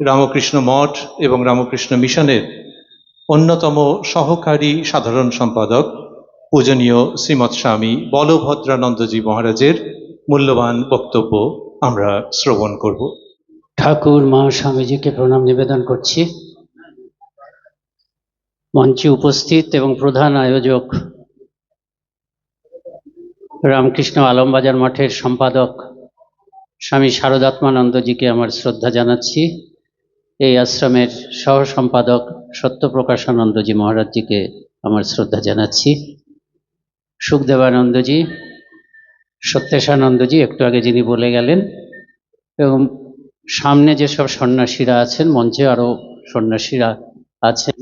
রামকৃষ্ণ মঠ এবং রামকৃষ্ণ মিশনের অন্যতম সহকারী সাধারণ সম্পাদক পূজনীয় শ্রীমৎ স্বামী বলভদ্রানন্দজি মহারাজের মূল্যবান বক্তব্য আমরা শ্রবণ করব। ঠাকুর, মা, স্বামীজিকে প্রণাম নিবেদন করছি। মঞ্চে উপস্থিত এবং প্রধান আয়োজক রামকৃষ্ণ আলমবাজার মঠের সম্পাদক স্বামী শারদাত্মানন্দজিকে আমার শ্রদ্ধা জানাচ্ছি। এই আশ্রমের সহ সম্পাদক সত্যপ্রকাশানন্দজি মহারাজজিকে আমার শ্রদ্ধা জানাচ্ছি। সুখদেবানন্দজি, সত্যেশানন্দজি, একটু আগে যিনি বলে গেলেন, এবং সামনে যেসব সন্ন্যাসীরা আছেন, মঞ্চে আরও সন্ন্যাসীরা আছেন,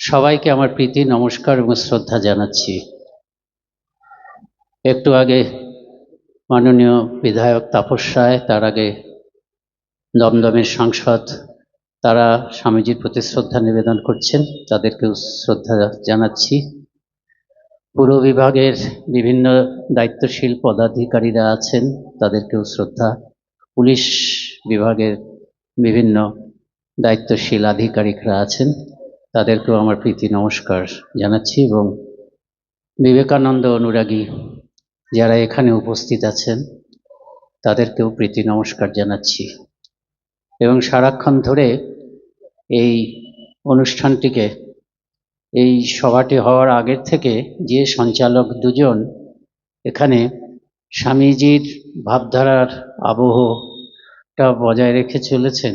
সবাইকে আমার প্রীতি, নমস্কার এবং শ্রদ্ধা জানাচ্ছি। একটু আগে মাননীয় বিধায়ক তাপস রায়, তার আগে দমদমের সাংসদ তারা স্বামীজির প্রতি শ্রদ্ধা নিবেদন করছেন। তাদেরকেও শ্রদ্ধা জানাচ্ছি। পুর বিভাগের বিভিন্ন দায়িত্বশীল পদাধিকারীরা আছেন, তাদেরকেও শ্রদ্ধা। পুলিশ বিভাগের বিভিন্ন দায়িত্বশীল আধিকারিকরা আছেন, তাদেরকেও আমার প্রীতি নমস্কার জানাচ্ছি এবং বিবেকানন্দ অনুরাগী যারা এখানে উপস্থিত আছেন, তাদেরকেও প্রীতি নমস্কার জানাচ্ছি। এবং সারাক্ষণ ধরে এই অনুষ্ঠানটিকে, এই সভাটি হওয়ার আগের থেকে যে সঞ্চালক দুজন, এখানে স্বামীজির ভাবধারার আবহটা বজায় রেখে চলেছেন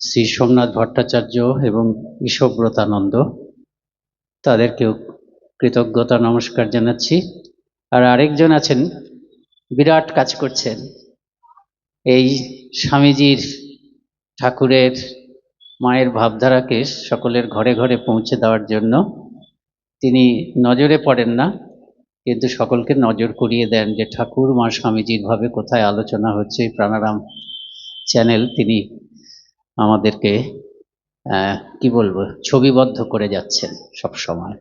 শ্রী সোমনাথ ভট্টাচার্য এবং ঈশব্রতানন্দ। তাদেরকেও কৃতজ্ঞতা নমস্কার জানাচ্ছি। আর আরেকজন আছেন, বিরাট কাজ করছেন। এই স্বামীজির ঠাকুরের মায়ের ভাবধারাকে সকলের ঘরে ঘরে পৌঁছে দেওয়ার জন্য তিনি নজরে পড়েন না, কিন্তু সকলকে নজর করিয়ে দেন যে ঠাকুর মা স্বামীজির ভাবে কোথায় আলোচনা হচ্ছে। প্রাণারাম চ্যানেল তিনি আমাদেরকে কি বলব, ছবিবদ্ধ করে যাচ্ছেন সব সময়।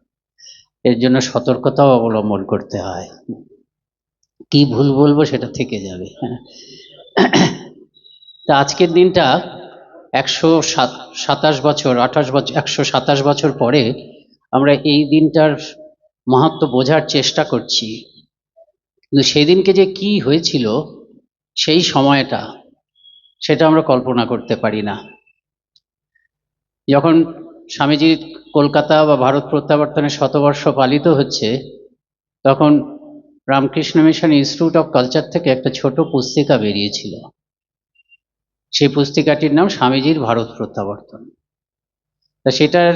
এর জন্য সতর্কতাও অবলম্বন করতে হয়। কি ভুল বলব সেটা থেকে যাবে। হ্যাঁ। তা আজকের দিনটা একশো সাত, সাতাশ বছর, আঠাশ বছর একশো সাতাশ বছর পরে আমরা এই দিনটার মাহাত্ম বোঝার চেষ্টা করছি। কিন্তু সেদিনকে যে কি হয়েছিল, সেই সময়টা, সেটা আমরা কল্পনা করতে পারি না। যখন স্বামীজি কলকাতা বা ভারত প্রত্যাবর্তনের শতবর্ষ পালিত হচ্ছে, তখন Ramakrishna Mission Institute of Culture থেকে একটা ছোট পুস্তিকা বেরিয়েছিল। সেই পুস্তিকাটির নাম স্বামীজির ভারত প্রত্যাবর্তন। তা সেটার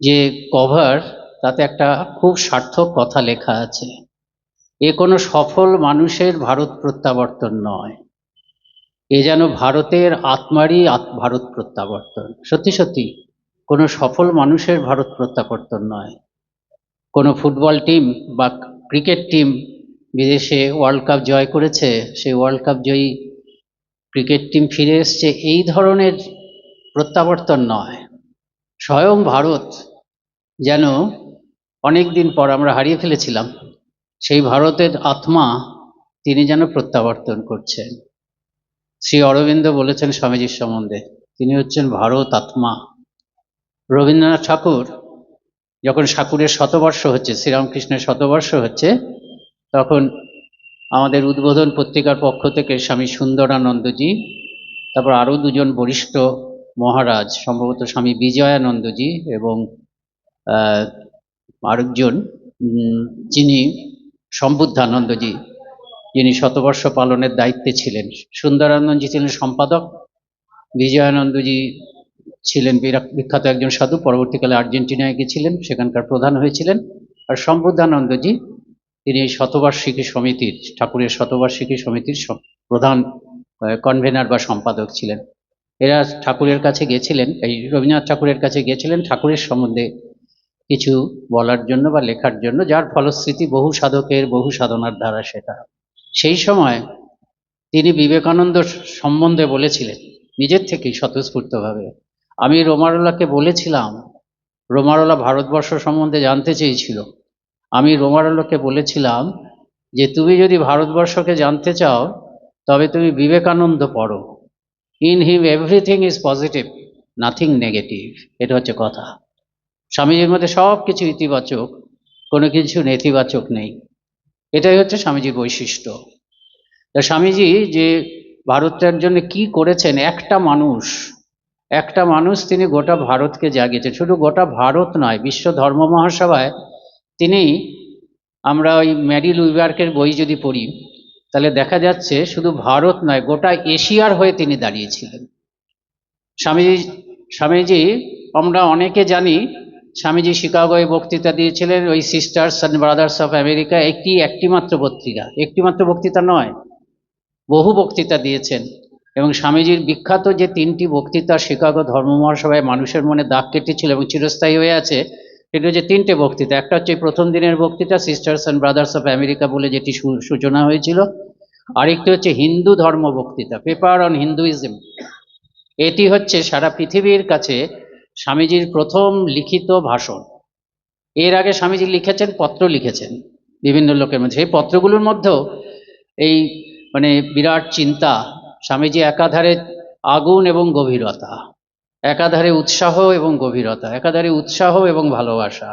যে কভার, তাতে একটা খুব সার্থক কথা লেখা আছে। এ কোনো সফল মানুষের ভারত প্রত্যাবর্তন নয়। এ যেন ভারতের আত্মারই ভারত প্রত্যাবর্তন। সত্যি সত্যি, কোনো সফল মানুষের ভারত প্রত্যাবর্তন নয়। কোনো ফুটবল টিম বা ক্রিকেট টিম বিদেশে ওয়ার্ল্ড কাপ জয় করেছে, সেই ওয়ার্ল্ড কাপ জয়ী ক্রিকেট টিম ফিরে এসছে, এই ধরনের প্রত্যাবর্তন নয়। স্বয়ং ভারত যেন অনেক দিন পর আমরা হারিয়ে ফেলেছিলাম, সেই ভারতের আত্মা তিনি যেন প্রত্যাবর্তন করছেন। শ্রী অরবিন্দ বলেছেন স্বামীজির সম্বন্ধে, তিনি হচ্ছেন ভারত আত্মা। রবীন্দ্রনাথ ঠাকুর যখন ঠাকুরের শতবর্ষ হচ্ছে, শ্রীরামকৃষ্ণের শতবর্ষ হচ্ছে, তখন আমাদের উদ্বোধন পত্রিকার পক্ষ থেকে স্বামী সুন্দরানন্দজি, তারপর আরও দুজন বরিষ্ঠ মহারাজ, সম্ভবত স্বামী বিজয়ানন্দজি এবং আরেকজন যিনি সম্বুদ্ধানন্দজি, যিনি শতবর্ষ পালনের দায়িত্বে ছিলেন। সুন্দরানন্দজি ছিলেন সম্পাদক, বিজয়ানন্দজি ছিলেন বিখ্যাত একজন সাধু, পরবর্তীকালে আর্জেন্টিনায় গিয়েছিলেন সেখানকার প্রধান হয়েছিলেন। আর সম্বুদ্ধানন্দজি তিনি এই শতবার্ষিকী সমিতির, ঠাকুরের শতবার্ষিকী সমিতির প্রধান কনভেনার বা সম্পাদক ছিলেন। এরা ঠাকুরের কাছে গিয়েছিলেন এই রবীন্দ্রনাথ ঠাকুরের কাছে গিয়েছিলেন ঠাকুরের সম্বন্ধে কিছু বলার জন্য বা লেখার জন্য, যার ফলশ্রুতি বহু সাধকের, বহু সাধনার ধারা সেটা। সেই সময় তিনি বিবেকানন্দ সম্বন্ধে বলেছিলেন, নিজের থেকেই স্বতঃস্ফূর্তভাবে, আমি রোমারোলাকে বলেছিলাম, রোমারোলা ভারতবর্ষ সম্বন্ধে জানতে চেয়েছিল আমি রোমারোলাকে বলেছিলাম যে, তুমি যদি ভারতবর্ষকে জানতে চাও, তবে তুমি বিবেকানন্দ পড়ো। In him everything is positive, nothing negative. এটা হচ্ছে কথা। স্বামীজির মধ্যে সব কিছু ইতিবাচক, কোনো কিছু নেতিবাচক নেই। এটাই হচ্ছে স্বামীজির বৈশিষ্ট্য। তা স্বামীজি যে ভারতের জন্য কি করেছেন, একটা মানুষ একটা মানুষ তিনি গোটা ভারতকে জাগিয়েছেন। শুধু গোটা ভারত নয়, বিশ্ব ধর্ম মহাসভায় তিনি আমরা ওই ম্যারি লুইবার্কের বই যদি পড়ি, তাহলে দেখা যাচ্ছে শুধু ভারত নয়, গোটা এশিয়ার হয়ে তিনি দাঁড়িয়েছিলেন। স্বামীজি স্বামীজি, আমরা অনেকে জানি, স্বামীজি শিকাগোয় বক্তৃতা দিয়েছিলেন, ওই sisters and brothers of America একটি, একটিমাত্র বক্তৃতা। একটিমাত্র বক্তৃতা নয়, বহু বক্তৃতা দিয়েছেন। এবং স্বামীজির বিখ্যাত যে তিনটি বক্তৃতা শিকাগো ধর্ম মহাসভায় মানুষের মনে দাগ কেটেছিল এবং চিরস্থায়ী হয়ে আছে সেটি হচ্ছে তিনটে বক্তৃতা। একটা হচ্ছে প্রথম দিনের বক্তৃতা sisters and brothers of America বলে যেটি সূচনা হয়েছিল। আরেকটি হচ্ছে হিন্দু ধর্ম বক্তৃতা পেপার অন হিন্দুইজম এটি হচ্ছে সারা পৃথিবীর কাছে স্বামীজির প্রথম লিখিত ভাষণ। এর আগে স্বামীজি লিখেছেন, পত্র লিখেছেন বিভিন্ন লোকের মধ্যে। সেই পত্রগুলোর মধ্যেও এই মানে বিরাট চিন্তা, স্বামীজি একাধারে আগুন এবং গভীরতা। একাধারে উৎসাহ এবং গভীরতা, একাধারে উৎসাহ এবং ভালোবাসা।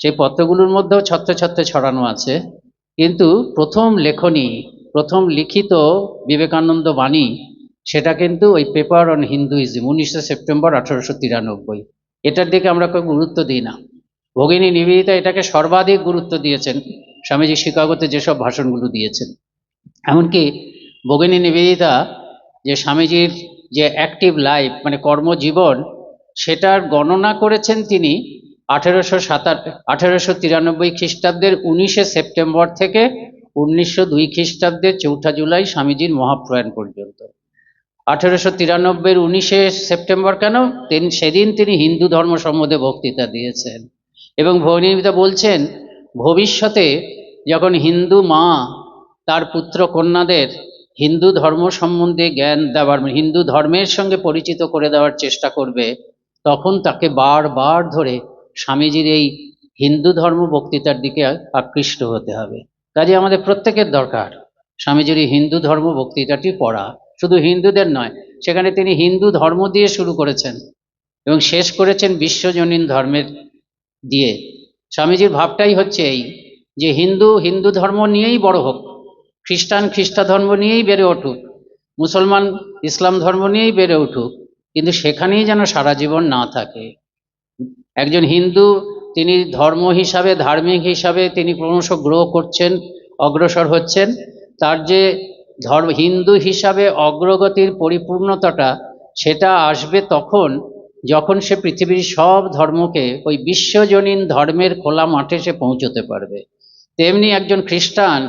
সেই পত্রগুলোর মধ্যেও ছত্রে ছত্রে ছড়ানো আছে, কিন্তু প্রথম লেখনী, প্রথম লিখিত বিবেকানন্দ বাণী, সেটা কিন্তু ওই পেপার অন হিন্দুইজম উনিশে সেপ্টেম্বর আঠারোশো তিরানব্বই। এটার দিকে আমরা কেউ গুরুত্ব দিই না। ভগিনী নিবেদিতা এটাকে সর্বাধিক গুরুত্ব দিয়েছেন, স্বামীজি শিকাগোতে যেসব ভাষণগুলো দিয়েছেন। এমনকি ভগিনী নিবেদিতা যে স্বামীজির যে অ্যাক্টিভ লাইফ মানে কর্মজীবন, সেটার গণনা করেছেন তিনি আঠেরোশো সাতার, আঠেরোশো তিরানব্বই খ্রিস্টাব্দের উনিশে সেপ্টেম্বর থেকে উনিশশো দুই খ্রিস্টাব্দের চৌঠা জুলাই স্বামীজির মহাপ্রয়াণ পর্যন্ত। আঠেরোশো তিরানব্বইয়ের উনিশে সেপ্টেম্বর কেন? তিনি, সেদিন তিনি হিন্দু ধর্ম সম্বন্ধে বক্তৃতা দিয়েছেন এবং ভৌনিমিতা বলছেন, ভবিষ্যতে যখন হিন্দু মা তার পুত্র কন্যাদের হিন্দু ধর্ম সম্বন্ধে জ্ঞান দেওয়ার হিন্দু ধর্মের সঙ্গে পরিচিত করে দেওয়ার চেষ্টা করবে, তখন তাকে বারবার ধরে স্বামীজির এই হিন্দু ধর্ম বক্তৃতার দিকে আকৃষ্ট হতে হবে। কাজে আমাদের প্রত্যেকের দরকার স্বামীজির এই হিন্দু ধর্ম বক্তৃতাটি পড়া। শুধু হিন্দুদের নয়, সেখানে তিনি হিন্দু ধর্ম দিয়ে শুরু করেছেন এবং শেষ করেছেন বিশ্বজনীন ধর্মের দিয়ে। স্বামীজির ভাবটাই হচ্ছে এই যে হিন্দু হিন্দু ধর্ম নিয়েই বড় হোক। খ্রিস্টান খ্রিস্ট ধর্ম নিয়েই বেড়ে উঠুক, মুসলমান ইসলাম ধর্ম নিয়েই বেড়ে উঠুক, কিন্তু সেখানেই যেন সারা জীবন না থাকে। একজন হিন্দু, তিনি ধর্ম হিসাবে, ধার্মিক হিসাবে তিনি ক্রমশ গ্রো করছেন, অগ্রসর হচ্ছেন। তার যে ধর্ম, হিন্দু হিসাবে অগ্রগতির পরিপূর্ণতাটা, সেটা আসবে তখন যখন সে পৃথিবীর সব ধর্মকে ওই বিশ্বজনীন ধর্মের খোলা মাঠে সে পৌঁছতে পারবে। তেমনি একজন খ্রিস্টান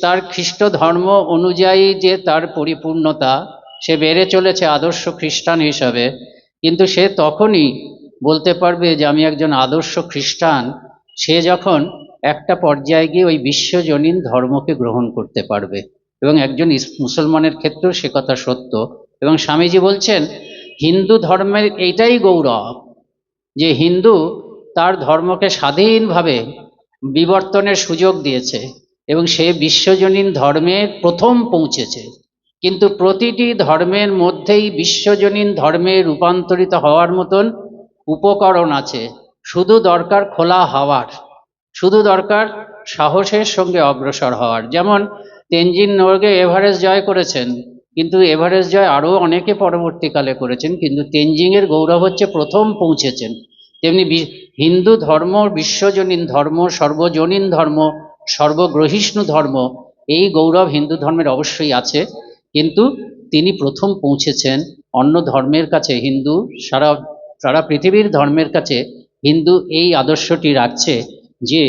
তার খ্রিস্ট ধর্ম অনুযায়ী যে তার পরিপূর্ণতা, সে বেড়ে চলেছে আদর্শ খ্রিস্টান হিসাবে। কিন্তু সে তখনই বলতে পারবে যে, আমি একজন আদর্শ খ্রিস্টান। সে যখন একটা পর্যায়ে গিয়ে ওই বিশ্বজনীন ধর্মকে গ্রহণ করতে পারবে। এবং একজন মুসলমানের ক্ষেত্রেও সে কথা সত্য। এবং স্বামীজি বলছেন, হিন্দু ধর্মের এইটাই গৌরব, যে হিন্দু তার ধর্মকে স্বাধীনভাবে বিবর্তনের সুযোগ দিয়েছে। এবং সে বিশ্বজনীন ধর্মে প্রথম পৌঁছেছে। কিন্তু প্রতিটি ধর্মের মধ্যেই বিশ্বজনীন ধর্মে রূপান্তরিত হওয়ার মতন উপকরণ আছে। শুধু দরকার খোলা হওয়ার, শুধু দরকার সাহসের সঙ্গে অগ্রসর হওয়ার। যেমন তেনজিন নোরগে এভারেস্ট জয় করেছেন, কিন্তু এভারেস্ট জয় আরও অনেকে পরবর্তীকালে করেছেন, কিন্তু তেনজিংয়ের গৌরব হচ্ছে প্রথম পৌঁছেছেন। তেমনি হিন্দু ধর্ম, বিশ্বজনীন ধর্ম, সর্বজনীন ধর্ম সর্বগ্রহিষ্ণু ধর্ম, এই গৌরব হিন্দু ধর্মের অবশ্যই আছে, কিন্তু তিনি প্রথম পৌঁছেছেন অন্য ধর্মের কাছে, হিন্দু, সারা সারা পৃথিবীর ধর্মের কাছে, হিন্দু এই আদর্শটি রাখছে যে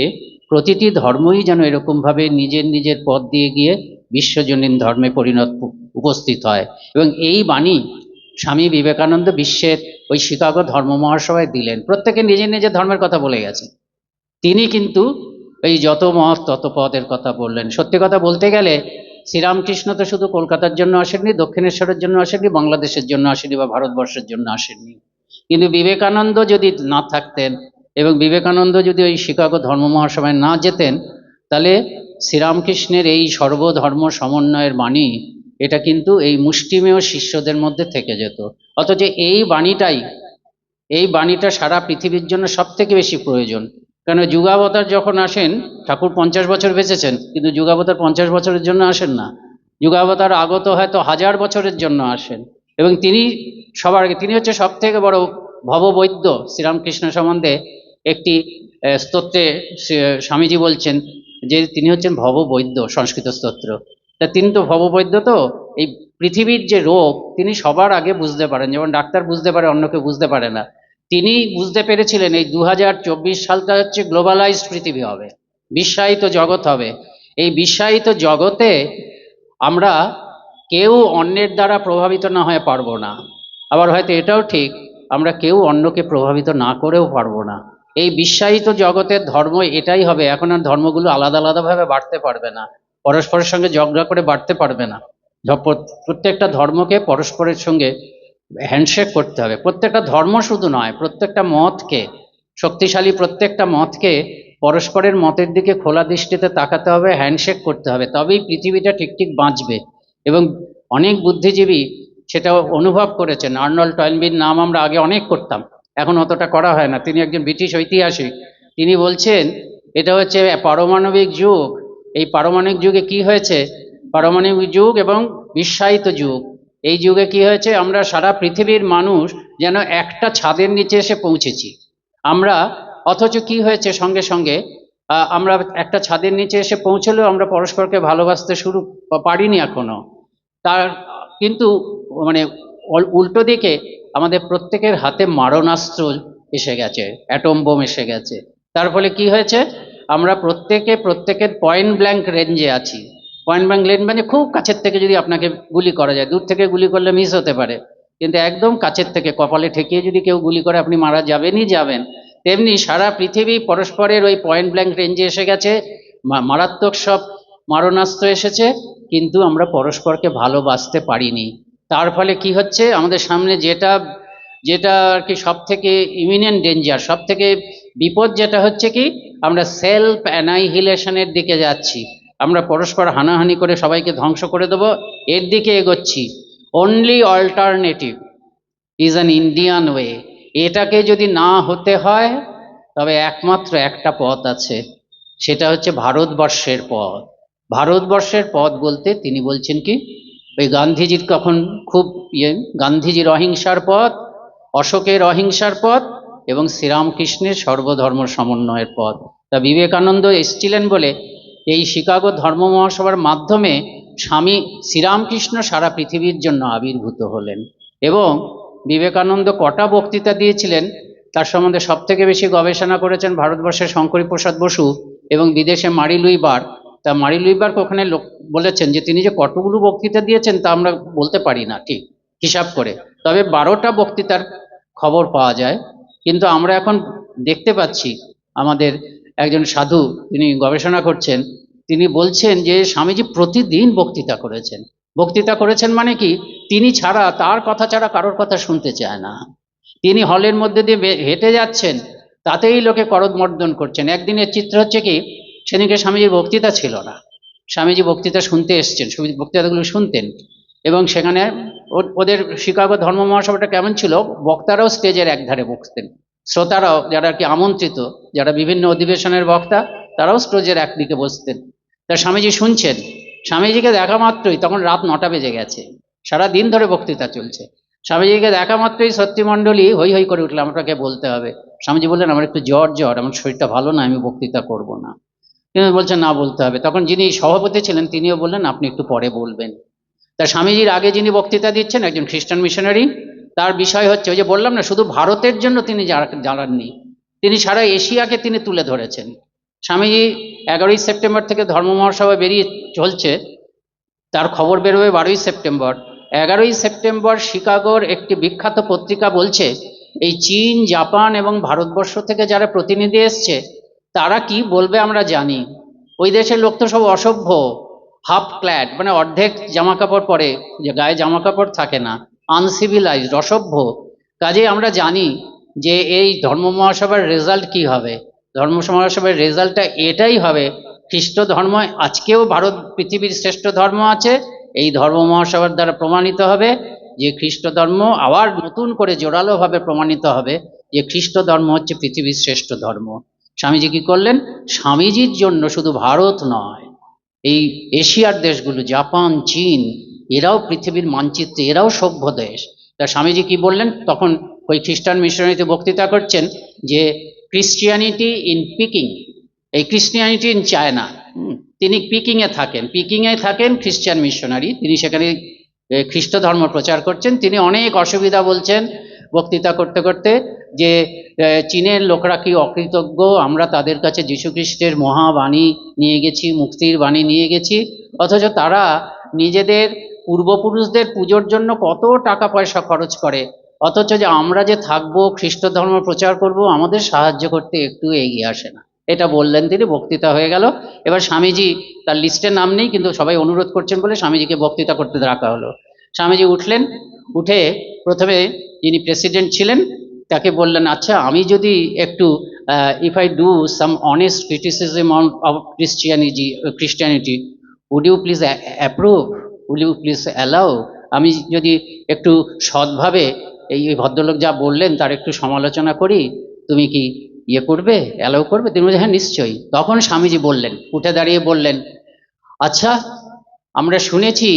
প্রতিটি ধর্মই যেন এরকমভাবে নিজের নিজের পথ দিয়ে গিয়ে বিশ্বজনীন ধর্মে পরিণত উপস্থিত হয়। এবং এই বাণী স্বামী বিবেকানন্দ বিশ্বের ওই শিকাগো ধর্ম মহাসভায় দিলেন। প্রত্যেকে নিজের নিজের ধর্মের কথা বলে গেছে। তিনি কিন্তু এই যত মত তত পদের কথা বললেন। সত্যি কথা বলতে গেলে, শ্রীরামকৃষ্ণ তো শুধু কলকাতার জন্য আসেননি, দক্ষিণেশ্বরের জন্য আসেননি, বাংলাদেশের জন্য আসেনি বা ভারতবর্ষের জন্য আসেননি। কিন্তু বিবেকানন্দ যদি না থাকতেন এবং বিবেকানন্দ যদি ওই শিকাগো ধর্ম মহাসভায় না যেতেন, তাহলে শ্রীরামকৃষ্ণের এই সর্বধর্ম সমন্বয়ের বাণী, এটা কিন্তু এই মুষ্টিমেয় শিষ্যদের মধ্যে থেকে যেত। অথচ এই বাণীটাই, এই বাণীটা সারা পৃথিবীর জন্য সব থেকে বেশি প্রয়োজন। কেন যুগাবতার যখন আসেন, ঠাকুর পঞ্চাশ বছর বেঁচেছেন, কিন্তু যুগাবতার পঞ্চাশ বছরের জন্য আসেন না। যুগাবতার আগত হয়তো হাজার বছরের জন্য আসেন। এবং তিনি সবার আগে, তিনি হচ্ছে সব থেকে বড় ভববৈদ্য শ্রীরামকৃষ্ণ সম্বন্ধে একটি স্তোত্রে স্বামীজি বলছেন যে তিনি হচ্ছেন ভববৈদ্য, সংস্কৃত স্তোত্র। তা তিনি তো ভববৈদ্য তো, এই পৃথিবীর যে রোগ, তিনি সবার আগে বুঝতে পারেন। যেমন ডাক্তার বুঝতে পারে, অন্য কেউ বুঝতে পারে না। তিনি বুঝতে পেরেছিলেন এই দু সালটা হচ্ছে গ্লোবালাইজড পৃথিবী হবে বিশ্বায়িত জগৎ হবে। এই বিশ্বায়িত জগতে আমরা কেউ অন্যের দ্বারা প্রভাবিত না হয়ে পারব না। আবার হয়তো এটাও ঠিক, আমরা কেউ অন্যকে প্রভাবিত না করেও পারব না। এই বিশ্বায়িত জগতের ধর্ম এটাই হবে, এখন আর ধর্মগুলো আলাদা আলাদাভাবে বাড়তে পারবে না, পরস্পরের সঙ্গে ঝগড়া করে বাড়তে পারবে না। প্রত্যেকটা ধর্মকে পরস্পরের সঙ্গে হ্যান্ডশেক করতে হবে। প্রত্যেকটা ধর্ম শুধু নয়, প্রত্যেকটা মতকে, শক্তিশালী প্রত্যেকটা মতকে পরস্পরের মতের দিকে খোলা দৃষ্টিতে তাকাতে হবে হ্যান্ডশেক করতে হবে। তবেই পৃথিবীটা ঠিক ঠিক বাঁচবে। এবং অনেক বুদ্ধিজীবী সেটা অনুভব করেছেন। আর্নল্ড টয়েলবির নাম আমরা আগে অনেক করতাম, এখন অতটা করা হয় না। তিনি একজন ব্রিটিশ ঐতিহাসিক। তিনি বলছেন, এটা হচ্ছে পারমাণবিক যুগ। এই পারমাণবিক যুগে কি হয়েছে? পারমাণবিক যুগ এবং বিশ্বায়িত যুগ। এই যুগে কি হয়েছে? আমরা সারা পৃথিবীর মানুষ যেন একটা ছাদের নিচে এসে পৌঁছেছি। আমরা, অথচ কি হয়েছে সঙ্গে সঙ্গে? আমরা একটা ছাদের নিচে এসে পৌঁছলেও আমরা পরস্পরকে ভালোবাসতে শুরু পারিনি এখনও। তার, কিন্তু মানে উল্টো দিকে আমাদের প্রত্যেকের হাতে মারণাস্ত্র এসে গেছে, অ্যাটম বোম এসে গেছে। তার ফলে কি হয়েছে? আমরা প্রত্যেকে প্রত্যেকের পয়েন্ট ব্ল্যাঙ্ক রেঞ্জে আছি। পয়েন্ট ব্ল্যাঙ্ক লেন মানে খুব কাছের থেকে যদি আপনাকে গুলি করা যায়, দূর থেকে গুলি করলে মিস হতে পারে। কিন্তু একদম কাছের থেকে কপালে ঠেকিয়ে যদি কেউ গুলি করে আপনি মারা যাবেনই যাবেন। তেমনি সারা পৃথিবী পরস্পরের ওই পয়েন্ট ব্ল্যাঙ্ক রেঞ্জে এসে গেছে মারাত্মক সব মারণাস্ত্র এসেছে, কিন্তু আমরা পরস্পরকে ভালোবাসতে পারিনি। তার ফলে কি হচ্ছে? আমাদের সামনে যেটা যেটা আর কি সব থেকে ইমিনেন্ট ডেঞ্জার সব থেকে বিপদ যেটা হচ্ছে কি, আমরা সেলফ অ্যানাইহিলেশনের দিকে যাচ্ছি। আমরা পরস্পর হানাহানি করে সবাইকে ধ্বংস করে দেবো, এর দিকে এগোচ্ছি। Only alternative is an Indian way এটাকে যদি না হতে হয়, তবে একমাত্র একটা পথ আছে। সেটা হচ্ছে ভারতবর্ষের পথ। ভারতবর্ষের পথ বলতে তিনি বলছেন কি, ওই গান্ধীজির কখন খুব ইয়ে গান্ধীজির অহিংসার পথ, অশোকের অহিংসার পথ এবং শ্রীরামকৃষ্ণের সর্বধর্ম সমন্বয়ের পথ। তা বিবেকানন্দ এসছিলেন বলে এই শিকাগো ধর্ম মহাসভার মাধ্যমে স্বামী শ্রীরামকৃষ্ণ সারা পৃথিবীর জন্য আবির্ভূত হলেন এবং বিবেকানন্দ কটা বক্তৃতা দিয়েছিলেন তার সম্বন্ধে সব থেকে বেশি গবেষণা করেছেন ভারতবর্ষের শঙ্করী প্রসাদ বসু এবং বিদেশে মারি লুইবার। তা মারি লুইবার ওখানে লোক বলেছেন যে তিনি যে কতগুলো বক্তৃতা দিয়েছেন তা আমরা বলতে পারি না, ঠিক? হিসাব করে। তবে বারোটা বক্তৃতার খবর পাওয়া যায়। কিন্তু আমরা এখন দেখতে পাচ্ছি আমাদের একজন সাধু তিনি গবেষণা করছেন, তিনি বলছেন যে স্বামীজি প্রতিদিন বক্তৃতা করেছেন। বক্তৃতা করেছেন মানে কি? তিনি ছাড়া তার কথা ছাড়া কারোর কথা শুনতে চায় না। তিনি হলের মধ্যে দিয়ে হেঁটে যাচ্ছেন, তাতেই লোকে করদমর্দন করছেন। একদিনের চিত্র হচ্ছে কি? সেদিনকে স্বামীজির বক্তৃতা ছিল না। স্বামীজি বক্তৃতা শুনতে এসছেন বক্তৃতাগুলো শুনতেন এবং সেখানে ওদের শিকাগো ধর্ম মহাসভাটা কেমন ছিল? বক্তারাও স্টেজের একধারে বসতেন। শ্রোতারাও যারা কি আমন্ত্রিত, যারা বিভিন্ন অধিবেশনের বক্তা, তারাও স্টেজের একদিকে বসতেন। তা স্বামীজি শুনছেন। স্বামীজিকে দেখা মাত্রই তখন রাত নটা বেজে গেছে। সারা দিন ধরে বক্তৃতা চলছে। স্বামীজিকে দেখা মাত্রই সত্যিমণ্ডলী হই হই করে উঠলাম, আপনাকে বলতে হবে। স্বামীজি বললেন, আমার একটু জ্বর জ্বর, আমার শরীরটা ভালো না, আমি বক্তৃতা করব না। তিনি বলছেন, না বলতে হবে। তখন যিনি সভাপতি ছিলেন, তিনিও বললেন, আপনি একটু পরে বলবেন। তা স্বামীজির আগে যিনি বক্তৃতা দিচ্ছেন, একজন খ্রিস্টান মিশনারি তার বিষয় হচ্ছে ওই যে বললাম না, শুধু ভারতের জন্য তিনি জা- জ্বালাননি তিনি সারা এশিয়াকে তিনি তুলে ধরেছেন। স্বামীজি এগারোই সেপ্টেম্বর থেকে ধর্ম মহাসভা বেরিয়ে চলছে। তার খবর বেরোবে বারোই সেপ্টেম্বর। এগারোই সেপ্টেম্বর শিকাগোর একটি বিখ্যাত পত্রিকা বলছে, এই চীন, জাপান এবং ভারতবর্ষ থেকে যারা প্রতিনিধি এসছে, তারা কি বলবে আমরা জানি। ওই দেশের লোক তো সব অসভ্য হাফ ক্ল্যাড মানে অর্ধেক জামা কাপড় পরে, যে গায়ে জামা কাপড় থাকে না। আনসিভিলাইজড অসভ্য। কাজে আমরা জানি যে এই ধর্ম মহাসভার রেজাল্ট কি হবে। ধর্ম মহাসভার রেজাল্টটা এটাই হবে, খ্রিস্ট ধর্ম, আজকেও ভারত, পৃথিবীর শ্রেষ্ঠ ধর্ম আছে, এই ধর্ম মহাসভার দ্বারা প্রমাণিত হবে যে খ্রিস্ট ধর্ম আবার নতুন করে জোরালোভাবে প্রমাণিত হবে যে খ্রিস্ট ধর্ম হচ্ছে পৃথিবীর শ্রেষ্ঠ ধর্ম। স্বামীজি কি করলেন? স্বামীজির জন্য শুধু ভারত নয়, এই এশিয়ার দেশগুলো, জাপান, চীন এরাও পৃথিবীর মানচিত্রে, এরাও সভ্য দেশ। তা স্বামীজি কি বললেন? তখন ওই খ্রিস্টান মিশনারিতে বক্তৃতা করছেন যে ক্রিশ্চিয়ানিটি ইন পিকিং এই ক্রিশ্চিয়ানিটি ইন চায়না তিনি পিকিংয়ে থাকেন। পিকিংয়ে থাকেন খ্রিস্টান মিশনারি। তিনি সেখানে খ্রিস্ট ধর্ম প্রচার করছেন। তিনি অনেক অসুবিধা বলছেন বক্তৃতা করতে করতে যে চীনের লোকরা কি অকৃতজ্ঞ? আমরা তাদের কাছে যীশুখ্রিস্টের মহাবাণী নিয়ে গেছি, মুক্তির বাণী নিয়ে গেছি। অথচ তারা নিজেদের পূর্বপুরুষদের পুজোর জন্য কত টাকা পয়সা খরচ করে? অথচ যে আমরা যে থাকব, খ্রিস্ট ধর্ম প্রচার করব, আমাদের সাহায্য করতে একটু এগিয়ে আসে না। এটা বললেন তিনি, বক্তৃতা হয়ে গেল। এবার স্বামীজি, তার লিস্টের নাম নেই, কিন্তু সবাই অনুরোধ করছেন বলে স্বামীজিকে বক্তৃতা করতে রাখা হলো। স্বামীজি উঠলেন, উঠে প্রথমে যিনি প্রেসিডেন্ট ছিলেন, তাকে বললেন আচ্ছা আমি যদি একটু if I do some honest criticism of Christianity Christianity would you please approve would you please allow আমি যদি একটু সৎভাবে এই ভদ্রলোক যা বললেন তার একটু সমালোচনা করি, তুমি কি ইয়ে করবে? অ্যালাউ করবে? তিনি বলছেন হ্যাঁ নিশ্চয়ই। তখন স্বামীজি বললেন, উঠে দাঁড়িয়ে বললেন আচ্ছা আমরা শুনেছি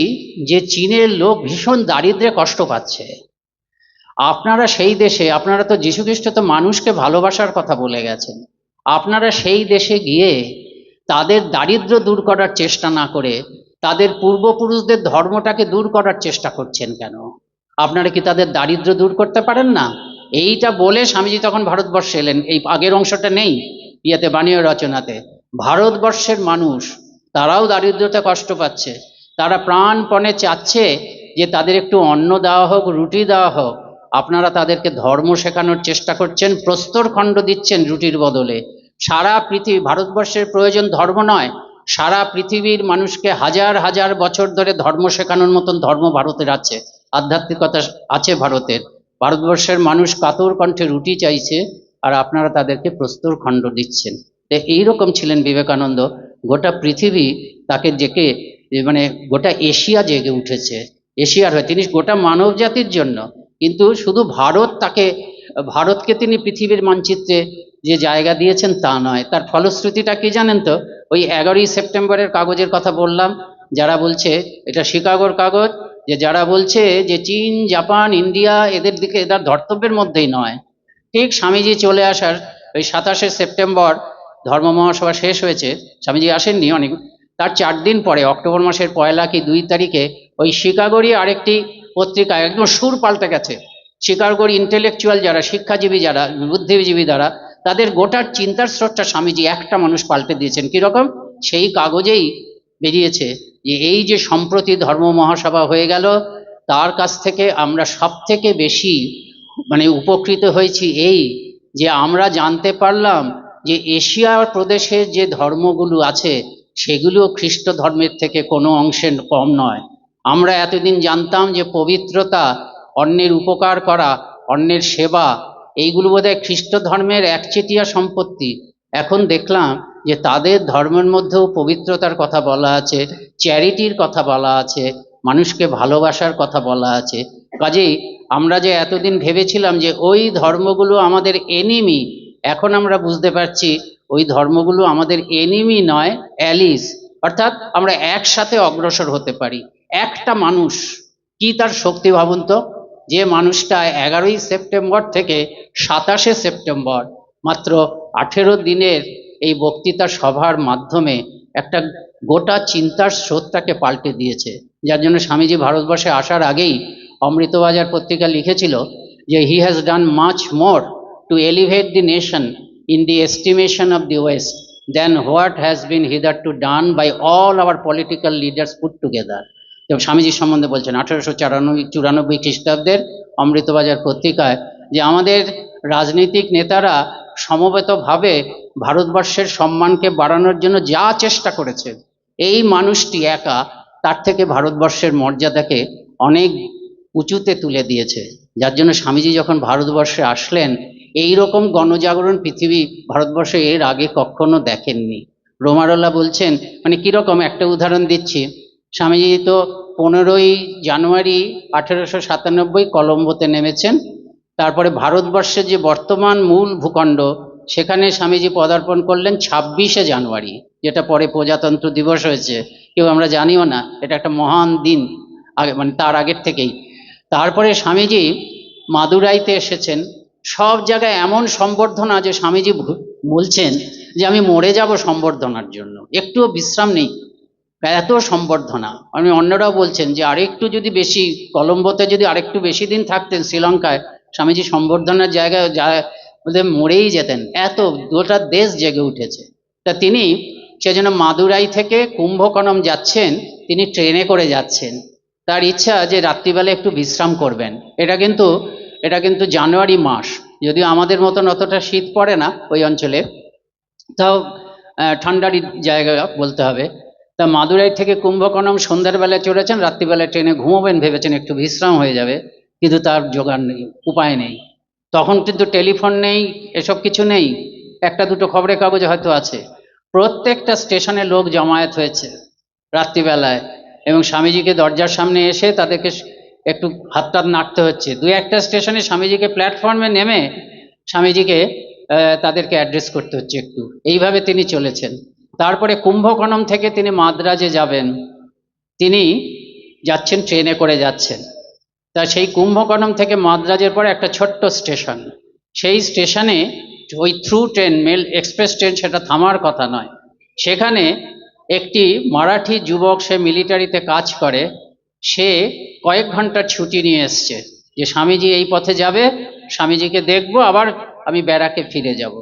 যে চীনের লোক ভীষণ দারিদ্রে কষ্ট পাচ্ছে। আপনারা সেই দেশে, আপনারা তো যীশুখ্রিস্ট তো মানুষকে ভালোবাসার কথা বলে গেছেন। আপনারা সেই দেশে গিয়ে তাদের দারিদ্র্য দূর করার চেষ্টা না করে তাদের পূর্বপুরুষদের ধর্মটাকে দূর করার চেষ্টা করছেন কেন? আপনারা কি তাদের দারিদ্র্য দূর করতে পারেন না? এইটা বলে স্বামীজি তখন ভারতবর্ষে এলেন। এই আগের অংশটা নেই ইয়েতে বাণীয় রচনাতে। ভারতবর্ষের মানুষ, তারাও দারিদ্র্যতে কষ্ট পাচ্ছে। তারা প্রাণপণে চাচ্ছে যে তাদের একটু অন্ন দেওয়া হোক, রুটি দেওয়া হোক। আপনারা তাদেরকে ধর্ম শেখানোর চেষ্টা করছেন প্রস্তর খণ্ড দিচ্ছেন রুটির বদলে। সারা পৃথিবী, ভারতবর্ষের প্রয়োজন ধর্ম নয় সারা পৃথিবীর মানুষকে হাজার হাজার বছর ধরে ধর্ম শেখানোর মতন ধর্ম ভারতের আছে, আধ্যাত্মিকতা আছে ভারতের। ভারতবর্ষের মানুষ কাতর কণ্ঠে রুটি চাইছে আর আপনারা তাদেরকে প্রস্তর খণ্ড দিচ্ছেন। এইরকম ছিলেন বিবেকানন্দ। গোটা পৃথিবী তাকে জেকে মানে গোটা এশিয়া জেগে উঠেছে। এশিয়ার হয়ে তিনি গোটা মানব জাতির জন্য। কিন্তু শুধু ভারত তাকে, ভারতকে তিনি পৃথিবীর মানচিত্রে যে জায়গা দিয়েছেন তা নয়, তার ফলশ্রুতিটা কি জানেন তো? ওই এগারোই সেপ্টেম্বরের কাগজের কথা বললাম, যারা বলছে, এটা শিকাগোর কাগজ, যে যারা বলছে যে চীন, জাপান, ইন্ডিয়া এদের দিকে, এদের ধর্তব্যের মধ্যেই নয়। ঠিক স্বামীজি চলে আসার ওই সাতাশে সেপ্টেম্বর ধর্ম মহাসভা শেষ হয়েছে, স্বামীজি আসেননি অনেক, তার চার দিন পরে, অক্টোবর মাসের পয়লা কি দুই তারিখে, ওই শিকাগোরই আরেকটি পত্রিকা, একদম সুর পাল্টে গেছে। শিকাগোর ইন্টেলেকচুয়াল যারা, শিক্ষাজীবী যারা, বুদ্ধিজীবী যারা তাদের গোটার চিন্তার স্রোতটা স্বামীজি একটা মানুষ পাল্টে দিয়েছেন। কীরকম? সেই কাগজেই বেরিয়েছে যে এই যে সম্প্রতি ধর্ম মহাসভা হয়ে গেল, তার কাছ থেকে আমরা সব থেকে বেশি মানে উপকৃত হয়েছি এই যে আমরা জানতে পারলাম যে এশিয়া প্রদেশের যে ধর্মগুলো আছে, সেগুলো খ্রিস্ট ধর্মের থেকে কোনো অংশে কম নয়। আমরা এতদিন জানতাম যে পবিত্রতা, অন্যের উপকার করা, অন্যের সেবা এইগুলো বোধহয় খ্রিস্ট ধর্মের একচেটিয়া সম্পত্তি। এখন দেখলাম যে তাদের ধর্মের মধ্যেও পবিত্রতার কথা বলা আছে, চ্যারিটির কথা বলা আছে, মানুষকে ভালোবাসার কথা বলা আছে। কাজেই আমরা যে এতদিন ভেবেছিলাম যে ওই ধর্মগুলো আমাদের এনিমি এখন আমরা বুঝতে পারছি ওই ধর্মগুলো আমাদের এনিমি নয় অ্যালিস অর্থাৎ আমরা একসাথে অগ্রসর হতে পারি। একটা মানুষ, কি তার শক্তি ভাবুন তো? যে মানুষটা এগারোই সেপ্টেম্বর থেকে সাতাশে সেপ্টেম্বর, মাত্র আঠেরো দিনের এই বক্তৃতা সভার মাধ্যমে একটা গোটা চিন্তার স্রোতটাকে পাল্টে দিয়েছে। যার জন্য স্বামীজি ভারতবর্ষে আসার আগেই অমৃতবাজার পত্রিকা লিখেছিল যে he has done much more to elevate the nation in the estimation of the West then what has been hitherto done by all our political leaders put together এবং স্বামীজির সম্বন্ধে বলছেন, আঠারোশো চারানব্বই, চুরানব্বই খ্রিস্টাব্দের অমৃতবাজার পত্রিকায় যে আমাদের রাজনৈতিক নেতারা সমবেতভাবে ভারতবর্ষের সম্মানকে বাড়ানোর জন্য যা চেষ্টা করেছে, এই মানুষটি একা তার থেকে ভারতবর্ষের মর্যাদাকে অনেক উঁচুতে তুলে দিয়েছে। যার জন্য স্বামীজি যখন ভারতবর্ষে আসলেন এই রকম গণজাগরণ পৃথিবী ভারতবর্ষে এর আগে কখনো দেখেননি। রোমারোলা বলছেন মানে কীরকম, একটা উদাহরণ দিচ্ছি। স্বামীজি তো পনেরোই জানুয়ারি আঠেরোশো সাতানব্বই কলম্বোতে নেমেছেন। তারপরে ভারতবর্ষের যে বর্তমান মূল ভূখণ্ড, সেখানে স্বামীজি পদার্পণ করলেন ছাব্বিশে জানুয়ারি, যেটা পরে প্রজাতন্ত্র দিবস হয়েছে। কেউ আমরা জানিও না, এটা একটা মহান দিন, আগে মানে তার আগের থেকেই। তারপরে স্বামীজি মাদুরাইতে এসেছেন। সব জায়গায় এমন সম্বর্ধনা যে স্বামীজি বলছেন যে, আমি মরে যাব সম্বর্ধনার জন্য। একটুও বিশ্রাম নেই। এত সম্বর্ধনা। আমি অন্যরাও বলছেন যে, আরেকটু যদি বেশি, কলম্বোতে যদি আরেকটু বেশি দিন থাকতেন শ্রীলঙ্কায়, স্বামীজি সম্বর্ধনার জায়গায় যা মরেই যেতেন। এত, গোটা দেশ জেগে উঠেছে। তা তিনি সেজন্য মাদুরাই থেকে কুম্ভকোণম যাচ্ছেন, তিনি ট্রেনে করে যাচ্ছেন। তার ইচ্ছা যে রাত্রিবেলা একটু বিশ্রাম করবেন। এটা কিন্তু এটা কিন্তু জানুয়ারি মাস। যদিও আমাদের মতন অতটা শীত পড়ে না ওই অঞ্চলে। তাও ঠান্ডারই জায়গা বলতে হবে। তা মাদুরাই থেকে কুম্ভকোণম সন্ধ্যার বেলায় চড়েছেন, রাত্রিবেলায় ট্রেনে ঘুমোবেন, ভেবেছেন একটু বিশ্রাম হয়ে যাবে, কিন্তু তার জোগাড় নেই, উপায় নেই। তখন কিন্তু টেলিফোন নেই, এসব কিছু নেই, একটা দুটো খবরের কাগজ হয়তো আছে। প্রত্যেকটা স্টেশনে লোক জমায়েত হয়েছে রাত্রিবেলায়, এবং স্বামীজিকে দরজার সামনে এসে তাদেরকে একটু হাত টাত নাড়তে হচ্ছে। দু একটা স্টেশনে স্বামীজিকে প্ল্যাটফর্মে নেমে স্বামীজিকে তাদেরকে অ্যাড্রেস করতে হচ্ছে একটু। এইভাবে তিনি চলেছেন। তারপরে কুম্ভকোণম থেকে তিনি মাদ্রাজে যাবেন। তিনি যাচ্ছেন, ট্রেনে করে যাচ্ছেন। তা সেই কুম্ভকোণম থেকে মাদ্রাজের পরে একটা ছোট্ট স্টেশন। সেই স্টেশনে ওই through train mail express train সেটা থামার কথা নয়। সেখানে একটি মারাঠি যুবক, সে মিলিটারিতে কাজ করে। সে কয়েক ঘণ্টার ছুটি নিয়ে এসছে। যে স্বামীজি এই পথে যাবে, স্বামীজিকে দেখব, আবার আমি ব্যারাকে ফিরে যাব।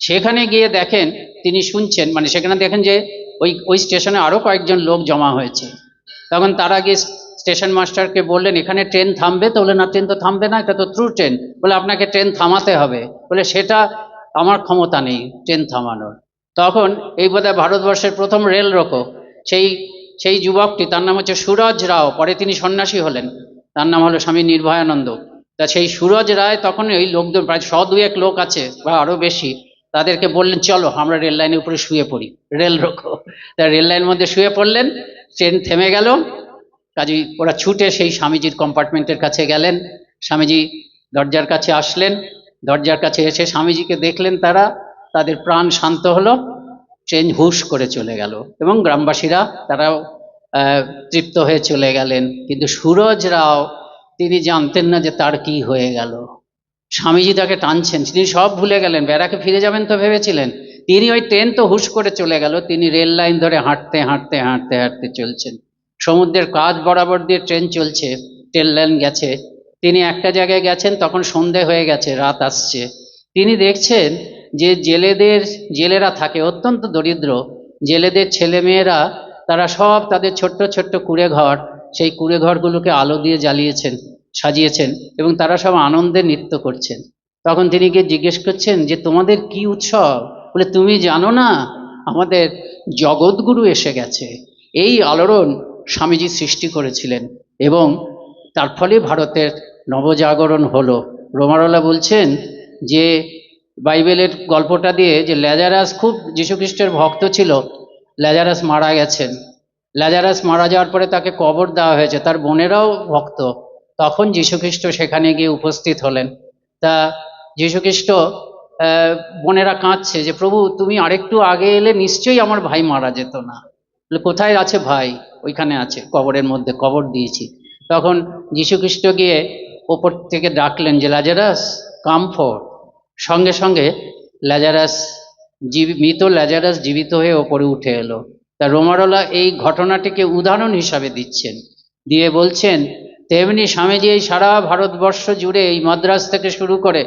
সেখানে গিয়ে দেখেন, তিনি শুনছেন মানে সেখানে দেখেন যে ওই ওই স্টেশনে আরও কয়েকজন লোক জমা হয়েছে। তখন তারা গিয়ে স্টেশন মাস্টারকে বললেন, এখানে ট্রেন থামবে? তো বলে না, ট্রেন তো থামবে না, এটা তো থ্রু ট্রেন বলে, আপনাকে ট্রেন থামাতে হবে। বলে, সেটা আমার ক্ষমতা নেই, ট্রেন থামানোর। তখন এই বোধহয় ভারতবর্ষের প্রথম রেল রোকো সেই সেই যুবকটি, তার নাম হচ্ছে সুরজ রাও, পরে তিনি সন্ন্যাসী হলেন। তার নাম হলো স্বামী নির্ভয়ানন্দ। তা সেই সুরজ রায় তখন ওই লোকজন, প্রায় শ এক লোক আছে, বা আরও বেশি তাদেরকে বললেন, চলো, আমরা রেল লাইনের উপরে শুয়ে পড়ি। রেল রোকো। তা রেল লাইনের মধ্যে শুয়ে পড়লেন, ট্রেন থেমে গেল। কাজেই ওরা ছুটে সেই স্বামীজির কম্পার্টমেন্টের কাছে গেলেন। স্বামীজি দরজার কাছে আসলেন। দরজার কাছে এসে স্বামীজিকে দেখলেন তারা। তাদের প্রাণ শান্ত হলো। ট্রেন হুশ করে চলে গেল এবং গ্রামবাসীরা তারাও তৃপ্ত হয়ে চলে গেলেন। কিন্তু সুরজ রাও, তিনি জানতেন না যে তার কি হয়ে গেল। স্বামীজি তাকে টানছেন, তিনি সব ভুলে গেলেন ব্যারাকে ফিরে যাবেন তো ভেবেছিলেন। তিনি ওই ট্রেন তো হুশ করে চলে গেল, তিনি রেল লাইন ধরে হাঁটতে হাঁটতে হাঁটতে হাঁটতে চলছেন। সমুদ্রের কাজ বরাবর দিয়ে ট্রেন চলছে, ট্রেন লাইন গেছে। তিনি একটা জায়গায় গেছেন, তখন সন্ধে হয়ে গেছে, রাত আসছে। তিনি দেখছেন যে জেলেদের, জেলেরা থাকে, অত্যন্ত দরিদ্র। জেলেদের ছেলেমেয়েরা, তারা সব তাদের ছোট্ট ছোট্ট কুড়ে ঘর সেই কুড়ে ঘরগুলোকে আলো দিয়ে জ্বালিয়েছেন। সাজিয়েছেন এবং তারা সব আনন্দে নৃত্য করছেন। তখন তিনি গিয়ে জিজ্ঞেস করছেন যে, তোমাদের কি উৎসব? বলে, তুমি জানো না, আমাদের জগৎগুরু এসে গেছে। এই আলোড়ন স্বামীজি সৃষ্টি করেছিলেন এবং তার ফলে ভারতের নবজাগরণ হলো। রোমারোলা বলছেন যে, বাইবেলের গল্পটা দিয়ে যে, ল্যাজারাস খুব যীশুখ্রিস্টের ভক্ত ছিল, ল্যাজারাস মারা গেছেন। ল্যাজারাস মারা যাওয়ার পরে তাকে কবর দেওয়া হয়েছে। তার বোনেরাও ভক্ত। তখন যীশুখ্রিস্ট সেখানে গিয়ে উপস্থিত হলেন। তা যীশুখ্রিস্ট বোনেরা কাঁদছে যে, প্রভু, তুমি আরেকটু আগে এলে নিশ্চয়ই আমার ভাই মারা যেত না। কোথায় আছে ভাই? ওইখানে আছে, কবরের মধ্যে কবর দিয়েছি। তখন যীশুখ্রিস্ট গিয়ে ওপর থেকে ডাকলেন যে ল্যাজারাস কামফোর্ট সঙ্গে সঙ্গে ল্যাজারাস জীবি, মৃত ল্যাজারাস জীবিত হয়ে ওপরে উঠে এলো। তা রোমারোলা এই ঘটনাটিকে উদাহরণ হিসাবে দিচ্ছেন। দিয়ে বলছেন তেমনি স্বামীজি এই সারা ভারতবর্ষ জুড়ে এই মাদ্রাজ থেকে শুরু করে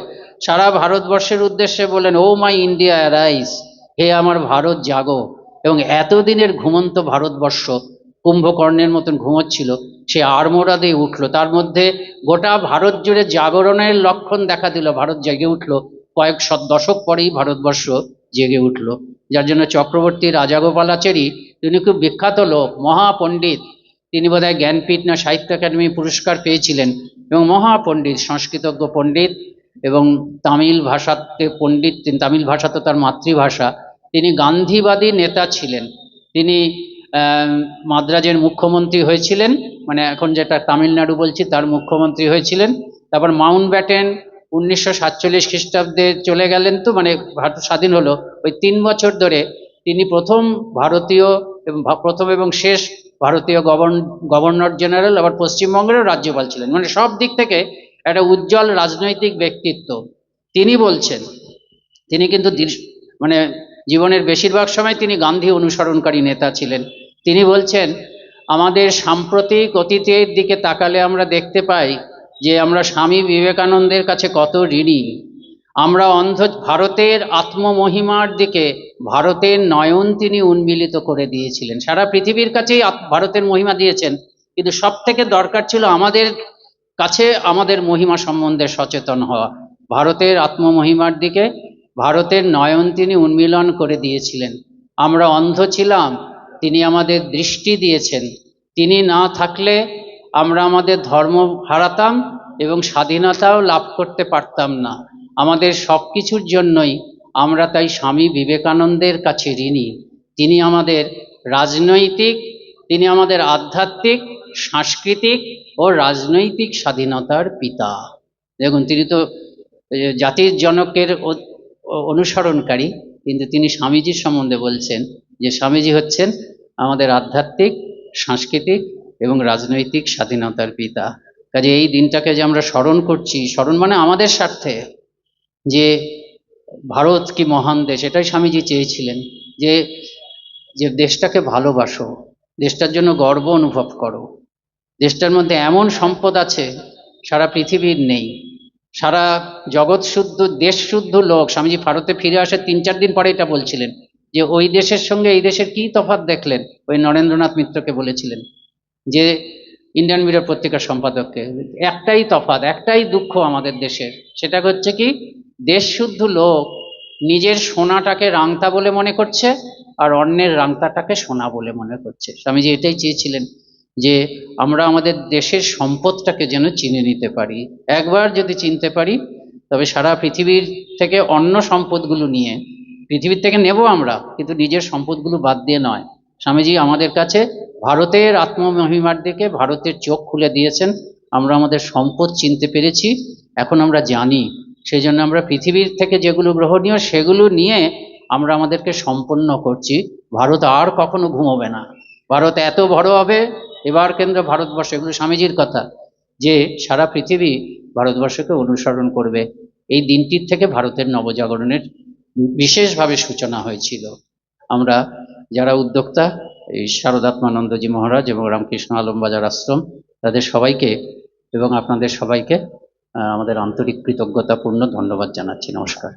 সারা ভারতবর্ষের উদ্দেশ্যে বলেন ও মাই ইন্ডিয়া রাইস হে আমার ভারত জাগো। এবং এতদিনের ঘুমন্ত ভারতবর্ষ কুম্ভকর্ণের মতন ঘুমোচ্ছিল, সে আড়মোড়া দিয়ে উঠল। তার মধ্যে গোটা ভারত জুড়ে জাগরণের লক্ষণ দেখা দিল। ভারত জেগে উঠল। কয়েক শত দশক পরেই ভারতবর্ষ জেগে উঠল। যার জন্য চক্রবর্তী রাজাগোপালাচারী, তিনি খুব বিখ্যাত লোক, মহাপণ্ডিত তিনি বোধহয় জ্ঞানপীঠ না সাহিত্য একাডেমি পুরস্কার পেয়েছিলেন এবং মহাপণ্ডিত, সংস্কৃতজ্ঞ পণ্ডিত এবং তামিল ভাষাতে পণ্ডিত তামিল ভাষা তো তার মাতৃভাষা, তিনি গান্ধীবাদী নেতা ছিলেন। তিনি মাদ্রাজের মুখ্যমন্ত্রী হয়েছিলেন মানে এখন যেটা তামিলনাড়ু বলছি তার মুখ্যমন্ত্রী হয়েছিলেন। তারপর মাউন্ট ব্যাটেন উনিশশো সাতচল্লিশ খ্রিস্টাব্দে চলে গেলেন তো মানে ভারত স্বাধীন হলো। ওই তিন বছর ধরে তিনি প্রথম ভারতীয় এবং প্রথম এবং শেষ ভারতীয় গভর্ন গভর্নর জেনারেল, আবার পশ্চিমবঙ্গেরও রাজ্যপাল ছিলেন। মানে সব দিক থেকে একটা উজ্জ্বল রাজনৈতিক ব্যক্তিত্ব। তিনি বলছেন, তিনি কিন্তু মানে জীবনের বেশিরভাগ সময় তিনি গান্ধী অনুসরণকারী নেতা ছিলেন। তিনি বলছেন, আমাদের সাম্প্রতিক অতীতের দিকে তাকালে আমরা দেখতে পাই যে আমরা স্বামী বিবেকানন্দের কাছে কত ঋণী। আমরা অন্ধ ভারতের আত্মমহিমার দিকে ভারতের নয়ন তিনি উন্মিলিত করে দিয়েছিলেন। সারা পৃথিবীর কাছেই ভারতের মহিমা দিয়েছেন। কিন্তু সব থেকে দরকার ছিল আমাদের কাছে আমাদের মহিমা সম্বন্ধে সচেতন হওয়া। ভারতের আত্মমহিমার দিকে ভারতের নয়ন তিনি উন্মিলন করে দিয়েছিলেন। আমরা অন্ধ ছিলাম, তিনি আমাদের দৃষ্টি দিয়েছেন। তিনি না থাকলে আমরা আমাদের ধর্ম হারাতাম এবং স্বাধীনতাও লাভ করতে পারতাম না। আমাদের সব কিছুর জন্যই আমরা তাই স্বামী বিবেকানন্দের কাছে ঋণী। তিনি আমাদের রাজনৈতিক, তিনি আমাদের আধ্যাত্মিক, সাংস্কৃতিক ও রাজনৈতিক স্বাধীনতার পিতা। দেখুন, তিনি তো জাতির জনকের অনুসরণকারী, কিন্তু তিনি স্বামীজির সম্বন্ধে বলছেন যে স্বামীজি হচ্ছেন আমাদের আধ্যাত্মিক, সাংস্কৃতিক এবং রাজনৈতিক স্বাধীনতার পিতা। কাজে এই দিনটাকে যে আমরা স্মরণ করছি, স্মরণ মানে আমাদের স্বার্থে। যে ভারত কি মহান দেশ? এটাই স্বামীজি চেয়েছিলেন যে যে দেশটাকে ভালোবাসো, দেশটার জন্য গর্ব অনুভব করো। দেশটার মধ্যে এমন সম্পদ আছে, সারা পৃথিবীর নেই। সারা জগৎ শুদ্ধ, দেশ শুদ্ধ লোক। স্বামীজি ভারতে ফিরে আসার তিন চার দিন পরে এটা বলছিলেন যে, ওই দেশের সঙ্গে এই দেশের কি তফাৎ দেখলেন? ওই নরেন্দ্রনাথ মিত্রকে বলেছিলেন যে, ইন্ডিয়ান মিরর পত্রিকার সম্পাদককে, একটাই তফাৎ, একটাই দুঃখ আমাদের দেশের। সেটা হচ্ছে কি দেশ শুদ্ধ লোক নিজের সোনাটাকে রাংতা বলে মনে করছে আর অন্যের রাংতাটাকে সোনা বলে মনে করছে। স্বামীজি এটাই চেয়েছিলেন যে আমরা আমাদের দেশের সম্পদটাকে যেন চিনে নিতে পারি। একবার যদি চিনতে পারি, তবে সারা পৃথিবীর থেকে অন্য সম্পদগুলো নিয়ে, পৃথিবীর থেকে নেব আমরা, কিন্তু নিজের সম্পদগুলো বাদ দিয়ে নয়। স্বামীজি আমাদের কাছে ভারতের আত্মমহিমার দিকে, ভারতের চোখ খুলে দিয়েছেন। আমরা আমাদের সম্পদ চিনতে পেরেছি, এখন আমরা জানি সেই জন্য আমরা পৃথিবীর থেকে যেগুলো গ্রহণীয়, সেগুলো নিয়ে আমরা আমাদেরকে সম্পন্ন করছি। ভারত আর কখনো ঘুমোবে না। ভারত এত বড় হবে, এবার কেন্দ্র ভারতবর্ষ। এগুলো স্বামীজির কথা যে সারা পৃথিবী ভারতবর্ষকে অনুসরণ করবে। এই দিনটির থেকে ভারতের নবজাগরণের বিশেষভাবে সূচনা হয়েছিল। আমরা যারা উদ্যোক্তা, এই শারদাত্মানন্দজি মহারাজ এবং রামকৃষ্ণ আলমবাজার আশ্রম, তাদের সবাইকে এবং আপনাদের সবাইকে আমাদের আন্তরিক কৃতজ্ঞতাপূর্ণ ধন্যবাদ জানাচ্ছি। নমস্কার।